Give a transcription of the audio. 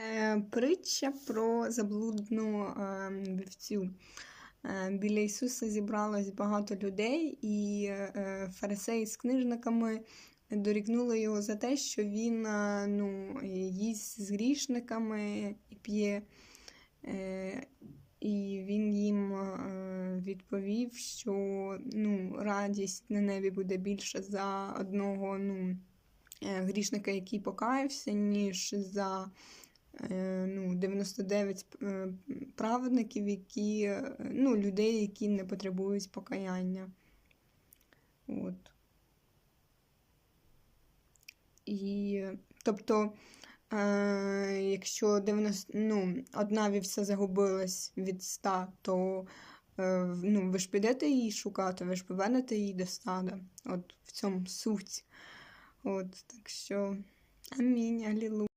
Е, Притча про заблудну е, вівцю. Е, Біля Ісуса зібралось багато людей, і фарисеї з книжниками дорікнули його за те, що він ну, їсть з грішниками і п'є. І він їм відповів, що ну, радість на небі буде більше за одного ну, грішника, який покаявся, ніж за ну, 99 е, праведників, які, е, ну, людей, які не потребують покаяння. От. І, тобто, е, якщо 90, ну, одна вівця загубилась від 100, то е, ну, ви ж підете її шукати, ви ж повернете її до стада. От в цьому суть. От, так що, амінь, алілуя.